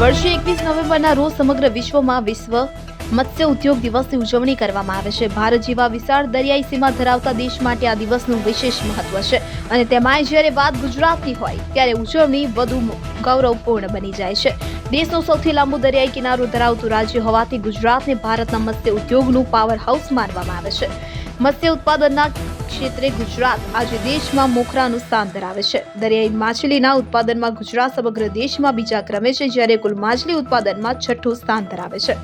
વર્ષે એકવીસ નવેમ્બરના રોજ સમગ્ર વિશ્વમાં વિશ્વ મત્સ્ય ઉદ્યોગ દિવસની ઉજવણી કરવામાં આવે છે. ભારત જેવા વિશાળ દરિયાઈ સીમા ધરાવતા દેશ માટે આ દિવસનું વિશેષ મહત્વ છે અને તેમાંય જ્યારે વાત ગુજરાતની હોય ત્યારે ઉજવણી વધુ ગૌરવપૂર્ણ બની જાય છે. દેશનો સૌથી લાંબો દરિયાઈ કિનારો ધરાવતું રાજ્ય હોવાથી ગુજરાતને ભારતના મત્સ્ય ઉદ્યોગનું પાવર હાઉસ માનવામાં આવે છે. મત્સ્ય ઉત્પાદનના ક્ષેત્રે ગુજરાત આજે દેશમાં મોખરાનું સ્થાન ધરાવે છે. દરિયાઈ માછલીના ઉત્પાદનમાં ગુજરાત સમગ્ર દેશમાં બીજા ક્રમે છે, જ્યારે કુલ માછલી ઉત્પાદનમાં છઠ્ઠું સ્થાન ધરાવે છે.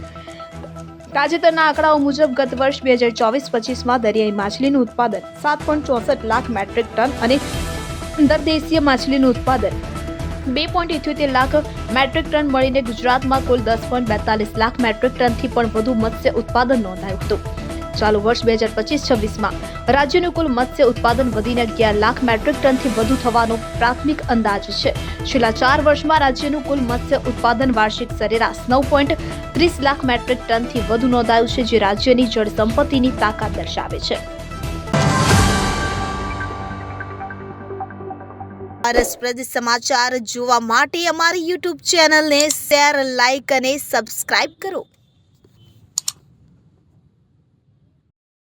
તાજેતરના આંકડાઓ મુજબ ગત વર્ષ બે હજાર ચોવીસ પચીસમાં દરિયાઈ માછલીનું ઉત્પાદન સાત પોઈન્ટ ચોસઠ લાખ મેટ્રિક ટન અને અંતરદેશીય માછલીનું ઉત્પાદન બે પોઈન્ટ ઇઠ્યોતેર લાખ મેટ્રિક ટન મળીને ગુજરાતમાં કુલ દસ પોઈન્ટ બેતાલીસ લાખ મેટ્રિક ટનથી પણ વધુ મત્સ્ય ઉત્પાદન નોંધાયું હતું. ચાલુ વર્ષ બે હજાર પચીસ છવ્વીસમાં. રાજ્યનું કુલ મત્સ્ય ઉત્પાદન વધીને અગિયાર લાખ મેટ્રિક ટનથી વધુ થવાનો પ્રાથમિક અંદાજ છે. છેલ્લા ચાર વર્ષમાં રાજ્યનું કુલ મત્સ્ય ઉત્પાદન વાર્ષિક સરેરાશ નવ પોઈન્ટ ત્રીસ લાખ મેટ્રિક ટનથી વધુ નોંધાયું છે, જે રાજ્યની જળ સંપત્તિની તાકાત દર્શાવે છે. રસપ્રદ સમાચાર જોવા માટે અમારી યુટ્યુબ ચેનલને શેર લાઇક અને સબસ્ક્રાઇબ કરો.